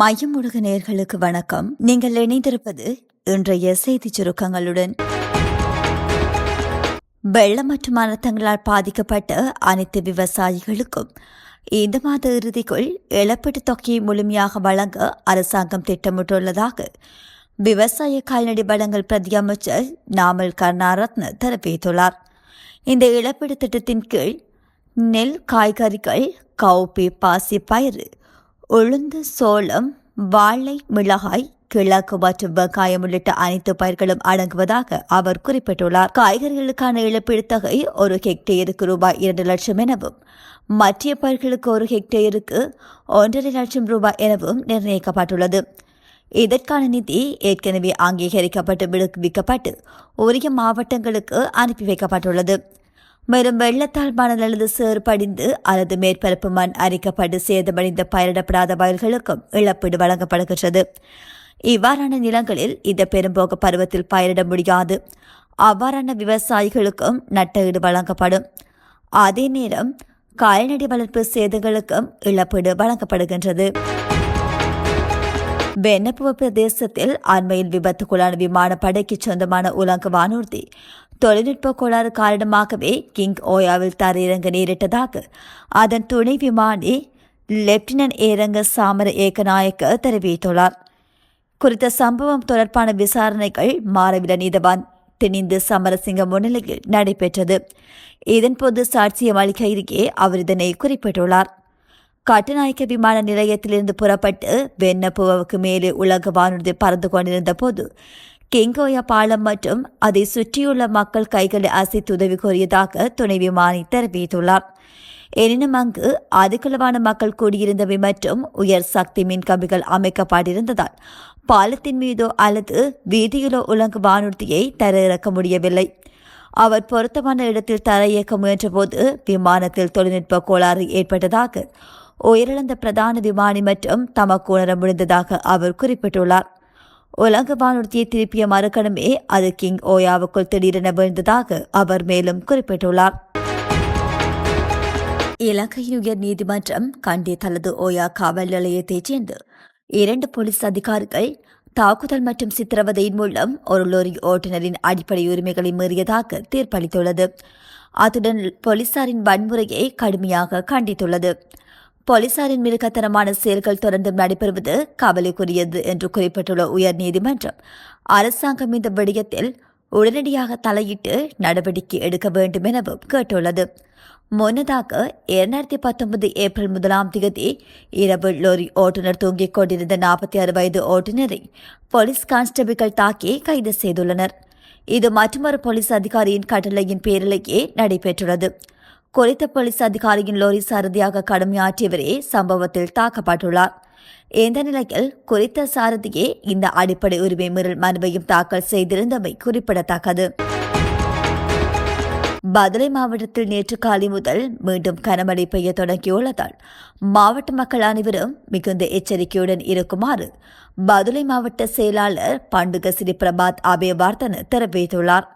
மையம் நேர்களுக்கு வணக்கம். நீங்கள் இணைந்திருப்பது இன்றைய செய்திச் சுருக்கங்களுடன். வெள்ளம் மற்றும் அனர்த்தங்களால் பாதிக்கப்பட்ட அனைத்து விவசாயிகளுக்கும் இந்த மாத இறுதிக்குள் இழப்பீட்டுத் தொகையை முழுமையாக வழங்க அரசாங்கம் திட்டமிட்டுள்ளதாக விவசாய கால்நடை வளங்கள் பிரதி அமைச்சர் நாமல் கருணாரத்ன தெரிவித்துள்ளார். இந்த இழப்பீடு திட்டத்தின் கீழ் நெல் காய்கறிகள் கவுப்பி பாசி பயிறு உளுந்து சோளம் வாழை மிளகாய் கிழக்கு மற்றும் வெங்காயம் உள்ளிட்ட அனைத்து பயிர்களும் அடங்குவதாக அவர் குறிப்பிட்டுள்ளார். காய்கறிகளுக்கான இழப்பீடு தொகை ஒரு ஹெக்டேருக்கு ரூபாய் இரண்டு லட்சம் எனவும் மற்ற பயிர்களுக்கு ஒரு ஹெக்டேருக்கு ஒன்றரை லட்சம் ரூபாய் எனவும் நிர்ணயிக்கப்பட்டுள்ளது. இதற்கான நிதி ஏற்கனவே அங்கீகரிக்கப்பட்டு விடுவிக்கப்பட்டு உரிய மாவட்டங்களுக்கு அனுப்பி வைக்கப்பட்டுள்ளது. மேலும் வெள்ளத்தால் மணல் அல்லது சேறு படிந்து அல்லது மேற்பரப்பு மண் அரிக்கப்பட்டு சேதமடைந்த பயிரிடப்படாத வயல்களுக்கும் இழப்பீடு வழங்கப்படுகின்றது. இவ்வாறான நிலங்களில் இந்த பெரும்போக பருவத்தில் பயிரிட முடியாது. அவ்வாறான விவசாயிகளுக்கும் நட்டஈடு வழங்கப்படும். அதே நேரம் கால்நடை வளர்ப்பு சேதங்களுக்கும் இழப்பீடு வழங்கப்படுகின்றது. வெண்ணப்புவ பிரதேசத்தில் அண்மையில் விபத்துக்குள்ளான விமானப்படைக்கு சொந்தமான உலக வானூர்தி தொழில்நுட்ப கோளாறு காரணமாகவே கிங் ஓயாவில் தரையிறங்க நேரிட்டதாக. அதன் துணை விமானி லெப்டினன்ட் ஏரங்க சாமர ஏகநாயக்க தெரிவித்துள்ளார். குறித்த சம்பவம் தொடர்பான விசாரணைகள் மாரவில நீதவான். திணிந்து சமரசிங்க முன்னிலையில் நடைபெற்றது. இதன்போது சாட்சியம் அளிக்கையிலேயே அவர் இதனை குறிப்பிட்டுள்ளார். கட்டுநாயக்க விமான நிலையத்திலிருந்து புறப்பட்டு வெண்ணப்புவுக்கு மேலே உலக வானூர்தி பறந்து கொண்டிருந்த போது கெங்கோயா பாலம் மற்றும் அதை சுற்றியுள்ள மக்கள் கைகளை அசைத்து உதவி கோரியதாக துணை விமானி தெரிவித்துள்ளார். எனினும் அங்கு அதிகளவான மக்கள் கூடியிருந்தவை மற்றும் உயர் சக்தி மின் கம்பிகள் அமைக்கப்பட்டிருந்ததால் பாலத்தின் மீதோ அல்லது வீதியிலோ உலங்கு வானூர்தியை தரையிறக்க முடியவில்லை. அவர் பொருத்தமான இடத்தில் தரையிறக்க முயன்றபோது விமானத்தில் தொழில்நுட்ப கோளாறு ஏற்பட்டதாக உயிரிழந்த பிரதான விமானி மற்றும் தமக்கு உணர முடிந்ததாக அவர் குறிப்பிட்டுள்ளார். உலக வானூர்தியை திருப்பிய மறுக்கணமே அது கிங் ஓயாவுக்குள் திடீரென விழுந்ததாக அவர் மேலும் குறிப்பிட்டுள்ளார். இலங்கையின் உயர் நீதிமன்றம் கண்டி தனது ஓயா காவல் நிலையத்தைச் சேர்ந்து இரண்டு போலீஸ் அதிகாரிகள் தாக்குதல் மற்றும் சித்திரவதையின் மூலம் ஒரு லோரி ஓட்டுநரின் அடிப்படை உரிமைகளை மீறியதாக தீர்ப்பளித்துள்ளது. அத்துடன் போலீசாரின் வன்முறையை கடுமையாக கண்டித்துள்ளது. போலீசாரின் மிருகத்தனமான செயல்கள் தொடர்ந்து நடைபெறுவது கவலைக்குரியது என்று குறிப்பிட்டுள்ள உயர் நீதிமன்றம் அரசாங்கம் இந்த விடயத்தில் உடனடியாக தலையிட்டு நடவடிக்கை எடுக்க வேண்டும் எனவும் கேட்டுள்ளது. முன்னதாக இரண்டாயிரத்தி பத்தொன்பது ஏப்ரல் முதலாம் தேதி இரவு லோரி ஓட்டுநர் தூங்கிக் கொண்டிருந்த நாற்பத்தி ஆறு வயது ஓட்டுநரை போலீஸ் கான்ஸ்டபிள்கள் தாக்கி கைது செய்துள்ளனர். இது மற்றொரு போலீஸ் அதிகாரியின் கட்டளையின் பேரிலேயே நடைபெற்றுள்ளது. குறித்த போலீஸ் அதிகாரியின் லோரி சாரதியாக கடமையாற்றியவரே சம்பவத்தில் தாக்கப்பட்டுள்ளார். இந்த நிலையில் குறித்த சாரதியே இந்த அடிப்படை உரிமை மீறல் மனுவையும் தாக்கல் செய்திருந்தமை குறிப்பிடத்தக்கது. பதுளை மாவட்டத்தில் நேற்று காலை முதல் மீண்டும் கனமழை பெய்ய தொடங்கியுள்ளதால் மாவட்ட மக்கள் அனைவரும் மிகுந்த எச்சரிக்கையுடன் இருக்குமாறு பதுளை மாவட்ட செயலாளர் பண்டுக சிறி பிரபாத் அபயவார்த்தன தெரிவித்துள்ளார்.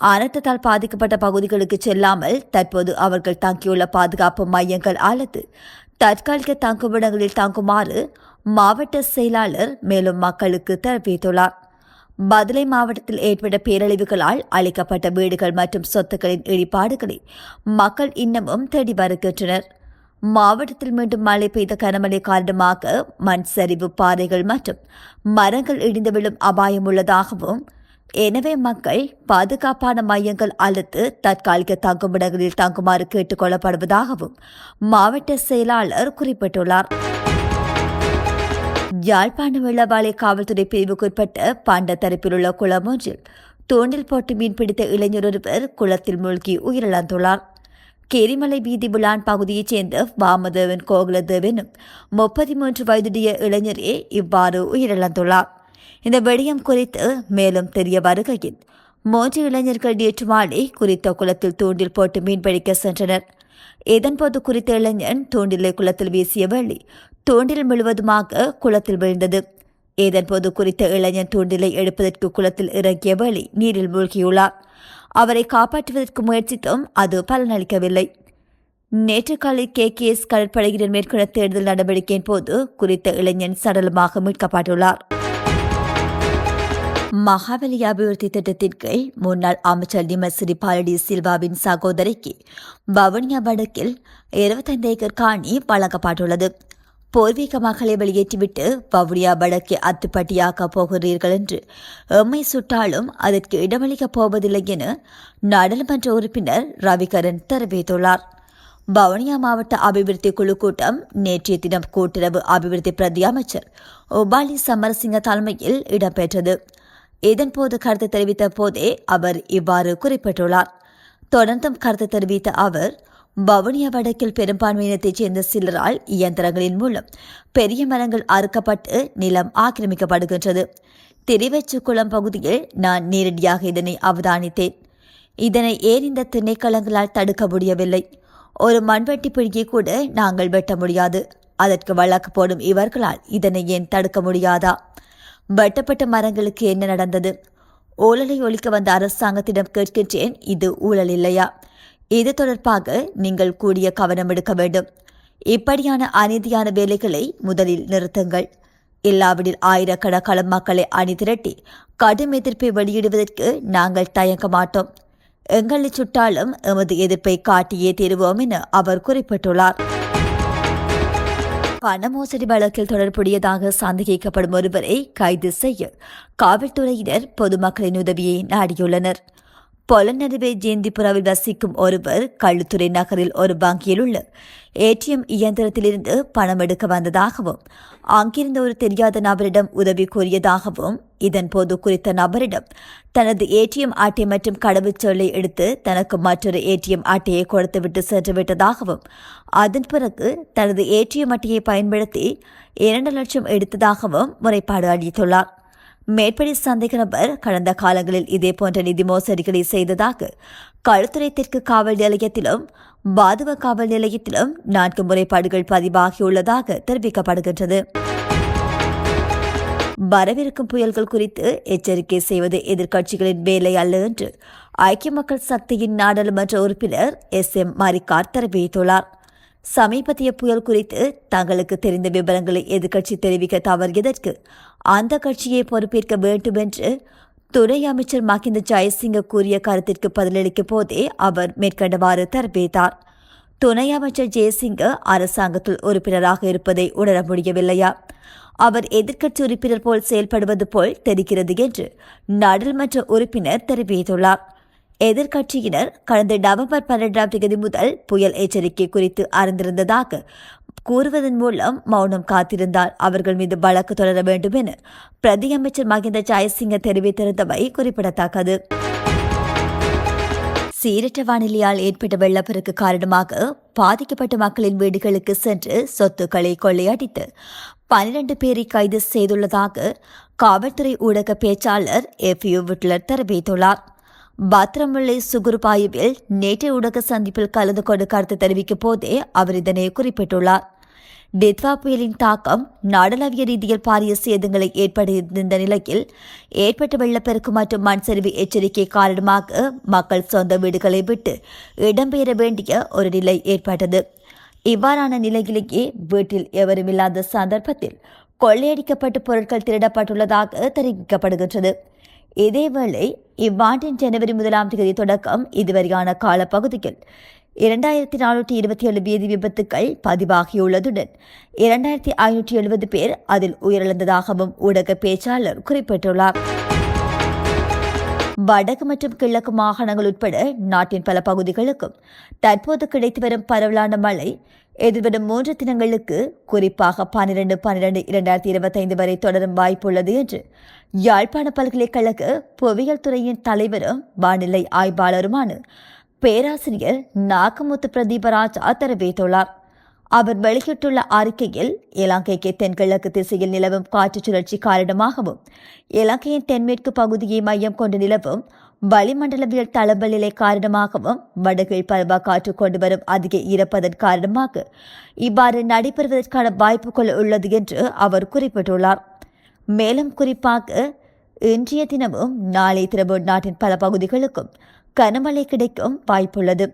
அனர்த்தத்தால் பாதிக்கப்பட்ட பகுதிகளுக்கு செல்லாமல் தற்போது அவர்கள் தங்கியுள்ள பாதுகாப்பு மையங்கள் அல்லது தற்காலிக தங்குமிடங்களில் தங்குமாறு மாவட்ட செயலாளர் மேலும் மக்களுக்கு தெரிவித்துள்ளார். மதுரை மாவட்டத்தில் ஏற்பட்ட பேரழிவுகளால் அளிக்கப்பட்ட வீடுகள் மற்றும் சொத்துக்களின் இடிபாடுகளை மக்கள் இன்னமும் தேடி வருகின்றனர். மாவட்டத்தில் மீண்டும் மழை பெய்த கனமழை காரணமாக மண் சரிவு பாறைகள் மற்றும் மரங்கள் இடிந்து விழும் அபாயம் உள்ளதாகவும் எனவே மக்கள் பாதுகாப்பான மையங்கள் அழுத்து தற்காலிக தங்குமிடங்களில் தங்குமாறு கேட்டுக் கொள்ளப்படுவதாகவும் மாவட்ட செயலாளர் குறிப்பிட்டுள்ளார். யாழ்ப்பாண வெள்ளவாளை காவல்துறை பிரிவுக்குட்பட்ட பாண்ட தரப்பிலுள்ள குளம் ஒன்றில் தூண்டில் போட்டு மீன்பிடித்த இளைஞர் ஒருவர் குளத்தில் மூழ்கி உயிரிழந்துள்ளார். கேரிமலை வீதி புலான் பகுதியைச் சேர்ந்த வாமதேவன் கோகுலதேவனும் முப்பத்தி மூன்று வயதுடைய இளைஞரே இவ்வாறு உயிரிழந்துள்ளார். இந்த விடயம் குறித்து மேலும் தெரிய வருகையில் மூன்று இளைஞர்கள் நேற்று மாலை குறித்த குளத்தில் தூண்டில் போட்டு மீன்பிடிக்க சென்றனர். இதன்போது குறித்த இளைஞன் தூண்டிலை குளத்தில் வீசிய வழி தூண்டில் முழுவதுமாக குளத்தில் விழுந்தது. இதன்போது குறித்த இளைஞன் தூண்டிலை எடுப்பதற்கு குளத்தில் இறங்கிய வழி நீரில் மூழ்கியுள்ளார். அவரை காப்பாற்றுவதற்கு முயற்சித்தும் அது பலனளிக்கவில்லை. நேற்று காலை கே. கே. எஸ். கடற்படையினர் மேற்கொண்ட தேடுதல் நடவடிக்கையின் போது குறித்த இளைஞன் சடலமாக மீட்கப்பட்டுள்ளார். மகாபலி அபிவிருத்தி திட்டத்தின் கீழ் முன்னாள் அமைச்சர் நிமசிறி பாலடி சில்வாவின் சகோதரிக்கு வவுனியா வடக்கில் இருபத்தைந்து ஏக்கர் காணி வழங்கப்பட்டுள்ளது பூர்வீக மக்களை வெளியேற்றிவிட்டு வவுனியா வடக்கை அத்துப்பட்டியாக்கப் போகிறீர்கள் என்று எம்மை சுட்டாலும் அதற்கு இடமளிக்கப் போவதில்லை என நாடாளுமன்ற உறுப்பினர் ரவிகரன் தெரிவித்துள்ளார் வவுனியா மாவட்ட அபிவிருத்தி குழு கூட்டம் நேற்றைய தினம் கூட்டுறவு அபிவிருத்தி பிரதி அமைச்சர் உபாலி சமரசிங்க தலைமையில் இடம்பெற்றது இதன்போது கருத்து தெரிவித்த போதே அவர் இவ்வாறு குறிப்பிட்டுள்ளார். தொடர்ந்தும் கருத்து தெரிவித்த அவர் வவுனியா வடக்கில் பெரும்பான்மையினத்தைச் சேர்ந்த சிலரால் இயந்திரங்களின் மூலம் பெரிய மரங்கள் அறுக்கப்பட்டு நிலம் ஆக்கிரமிக்கப்படுகின்றது. திரிவச்சுக்குளம் பகுதியில் நான் நேரடியாக இதனை அவதானித்தேன். இதனை ஏன் இந்த திணைக்களங்களால் தடுக்க முடியவில்லை? ஒரு மண்வெட்டி பிடியை கூட நாங்கள் வெட்ட முடியாது. அதற்கு வழக்கு போடும் இவர்களால் இதனை ஏன் தடுக்க முடியாதா? வெட்டப்பட்ட மரங்களுக்கு என்ன நடந்தது? ஊழலை ஒழிக்க வந்த அரசாங்கத்திடம் கேட்கின்றேன். இது ஊழல் இல்லையா? இது தொடர்பாக நீங்கள் கூடிய கவனம் எடுக்க வேண்டும். இப்படியான அநீதியான வேலைகளை முதலில் நிறுத்துங்கள். இல்லாவிடில் ஆயிரக்கணக்கான மக்களை அணி திரட்டி கடும் எதிர்ப்பை வெளியிடுவதற்கு நாங்கள் தயங்க மாட்டோம். எங்களை சுட்டாலும் எமது எதிர்ப்பை காட்டியே தீருவோம் என அவர் குறிப்பிட்டுள்ளார். பண மோசடி வழக்கில் தொடர்புடையதாக சந்தேகிக்கப்படும் ஒருவரை கைது செய்ய காவல்துறையினர் பொதுமக்களின் உதவியை நாடியுள்ளனர். பொலநடுவே ஜெயந்திபுராவில் வசிக்கும் ஒருவர் கள்ளுத்துறை நகரில் ஒரு வங்கியில் உள்ள ஏடிஎம் இயந்திரத்திலிருந்து பணம் எடுக்க வந்ததாகவும் அங்கிருந்த ஒரு தெரியாத நபரிடம் உதவி கோரியதாகவும் இதன்போது குறித்த நபரிடம் தனது ஏடிஎம் அட்டை மற்றும் கடவுச்சொல்லை எடுத்து தனக்கு மற்றொரு ஏடிஎம் அட்டையை கொடுத்துவிட்டு சென்று விட்டதாகவும் அதன் பிறகு தனது ஏடிஎம் அட்டையை பயன்படுத்தி இரண்டு லட்சம் எடுத்ததாகவும் முறைப்பாடு அளித்துள்ளார். மேற்படி சந்தேக நபர் கடந்த காலங்களில் இதேபோன்ற நிதி மோசடிகளை செய்ததாக களுத்துறை தெற்கு காவல் நிலையத்திலும் பாதுவ காவல் நிலையத்திலும் நான்கு முறைப்பாடுகள் பதிவாகியுள்ளதாக தெரிவிக்கப்படுகின்றது. வரவிருக்கும் புயல்கள் குறித்து எச்சரிக்கை செய்வது எதிர்க்கட்சிகளின் வேலை அல்ல என்று ஐக்கிய மக்கள் சக்தியின் நாடாளுமன்ற உறுப்பினர் எஸ் எம் மாரிக்கார் தெரிவித்துள்ளார். சமீபத்திய புயல் குறித்து தங்களுக்கு தெரிந்த விவரங்களை எதிர்க்கட்சி தெரிவிக்க தவறியதற்கு அந்த கட்சியை பொறுப்பேற்க வேண்டும் என்று துணை அமைச்சர் மகிந்த ஜெயசிங்க கூறிய கருத்திற்கு பதிலளிக்கும் போதே அவர் மேற்கண்டவாறு தெரிவித்தார். துணை அமைச்சர் ஜெயசிங்க அரசாங்கத்தில் உறுப்பினராக இருப்பதை உணர முடியவில்லையா? அவர் எதிர்க்கட்சி உறுப்பினர் போல் செயல்படுவது போல் தெரிகிறது என்று நாடாளுமன்ற உறுப்பினர் தெரிவித்துள்ளார். எதிர்க்கட்சியினர் கடந்த நவம்பர் பன்னெண்டாம் தேதி முதல் புயல் எச்சரிக்கை குறித்து அறிந்திருந்ததாக கூறுவதன் மூலம் மௌனம் காத்திருந்தால் அவர்கள் மீது வழக்கு தொடர வேண்டும் என பிரதி அமைச்சர் மகிந்த ஜெயசிங்க தெரிவித்திருந்தவை குறிப்பிடத்தக்கது. சீரற்ற வானிலையால் ஏற்பட்ட வெள்ளப்பெருக்கு காரணமாக பாதிக்கப்பட்ட மக்களின் வீடுகளுக்கு சென்று சொத்துக்களை கொள்ளையடித்து பனிரெண்டு பேரை கைது செய்துள்ளதாக காவல்துறை ஊடக பேச்சாளர் எஃப் யூ விட்லர் தெரிவித்துள்ளார். பத்திரமுல்லை சுகுருபாயுவில் நேற்று ஊடக சந்திப்பில் கலந்து கொண்டு கருத்து தெரிவிக்கும் போதே அவர் இதனை குறிப்பிட்டுள்ளார். டித்வா புயலின் தாக்கம் நாடளாவிய ரீதியில் பாரிய சேதங்களை ஏற்படுத்தியிருந்த நிலையில் ஏற்பட்ட வெள்ளப்பெருக்கு மற்றும் மண் சரிவு எச்சரிக்கை காரணமாக மக்கள் சொந்த வீடுகளை விட்டு இடம்பெயர வேண்டிய ஒரு நிலை ஏற்பட்டது. இவ்வாறான நிலையிலேயே வீட்டில் எவரும் இல்லாத சந்தர்ப்பத்தில் கொள்ளையடிக்கப்பட்டு பொருட்கள் திருடப்பட்டுள்ளதாக தெரிவிக்கப்படுகின்றது. இதேவேளை இவ்வாண்டின் ஜனவரி முதலாம் தேதி தொடக்கம் இதுவரையான காலப்பகுதியில். இரண்டாயிரத்தி நானூற்றி இருபத்தி ஏழு வீதி விபத்துக்கள் பதிவாகியுள்ளதுடன் இரண்டாயிரத்தி ஐநூற்றி எழுபது பேர் அதில் உயிரிழந்ததாகவும் ஊடக பேச்சாளர் குறிப்பிட்டுள்ளார். வடக்கு மற்றும் கிழக்கு மாகாணங்கள் உட்பட நாட்டின் பல பகுதிகளுக்கும் தற்போது கிடைத்து வரும் பரவலான மழை எதிர்வரும் மூன்று தினங்களுக்கு குறிப்பாக பனிரெண்டு பனிரெண்டு இரண்டாயிரத்தி இருபத்தைந்து வரை தொடரும் வாய்ப்புள்ளது என்று யாழ்ப்பாண பல்கலைக்கழக புவியியல் துறையின் தலைவரும் வானிலை ஆய்வாளருமான பேராசிரியர் நாகமுத்து பிரதீபராஜா தெரிவித்துள்ளார் அவர் வெளியிட்டுள்ள அறிக்கையில் இலங்கைக்கு தென்கிழக்கு திசையில் நிலவும் காற்று சுழற்சி காரணமாகவும் இலங்கையின் தென்மேற்கு பகுதியை மையம் கொண்டு நிலவும் வளிமண்டலவியல் தளம்பல் காரணமாகவும் வடகிழ் பருவ காற்று கொண்டு வரும் அதிக ஈரப்பதன் காரணமாக இவ்வாறு நடைபெறுவதற்கான வாய்ப்புகள் உள்ளது என்று அவர் குறிப்பிட்டுள்ளார். மேலும் குறிப்பாக இன்றைய தினமும் நாளை தினமும் நாட்டின் பல பகுதிகளுக்கும் கனமழை கிடைக்கும் வாய்ப்புள்ளது.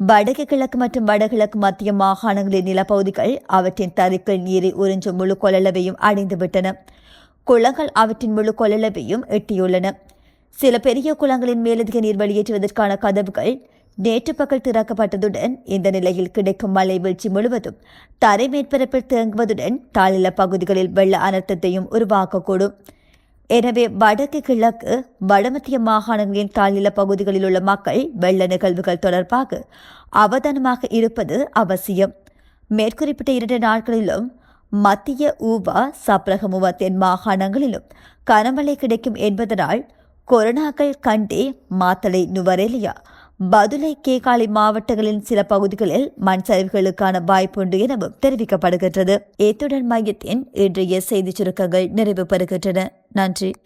வடக்கு கிழக்கு மற்றும் வடகிழக்கு மத்திய மாகாணங்களின் நிலப்பகுதிகள் அவற்றின் தருக்கள் நீரை உறிஞ்சும் முழு கொள்ளளவையும் அடைந்துவிட்டன குளங்கள் அவற்றின் முழு கொள்ளளவையும் எட்டியுள்ளன. சில பெரிய குளங்களின் மேலதிக நீர் வெளியேற்றுவதற்கான கதவுகள் நேற்று பகல் திறக்கப்பட்டதுடன் இந்த நிலையில் கிடைக்கும் மழை வீழ்ச்சி முழுவதும் தரை மேற்பரப்பில் தேங்குவதுடன் தாழில பகுதிகளில் வெள்ள அனர்த்தத்தையும் உருவாக்கக்கூடும். எனவே வடக்கு கிழக்கு வடமத்திய மாகாணங்களின் தாழ்நில பகுதிகளில் உள்ள மக்கள் வெள்ள நிகழ்வுகள் தொடர்பாக அவதானமாக இருப்பது அவசியம். மேற்குறிப்பிட்ட இரண்டு நாட்களிலும் மத்திய ஊவா சப்ரகமுவா தென் மாகாணங்களிலும் கனமழை கிடைக்கும் என்பதனால் கொரோனாக்கள் கண்டே மாத்தளை நுவரெலியா பதுளை கேகாலை மாவட்டங்களின் சில பகுதிகளில் மண் சரிவுகளுக்கான வாய்ப்புண்டு எனவும் தெரிவிக்கப்படுகின்றது. இத்துடன் மையத்தின் இன்றைய செய்திச் சுருக்கங்கள் நிறைவு பெறுகின்றன. நன்றி.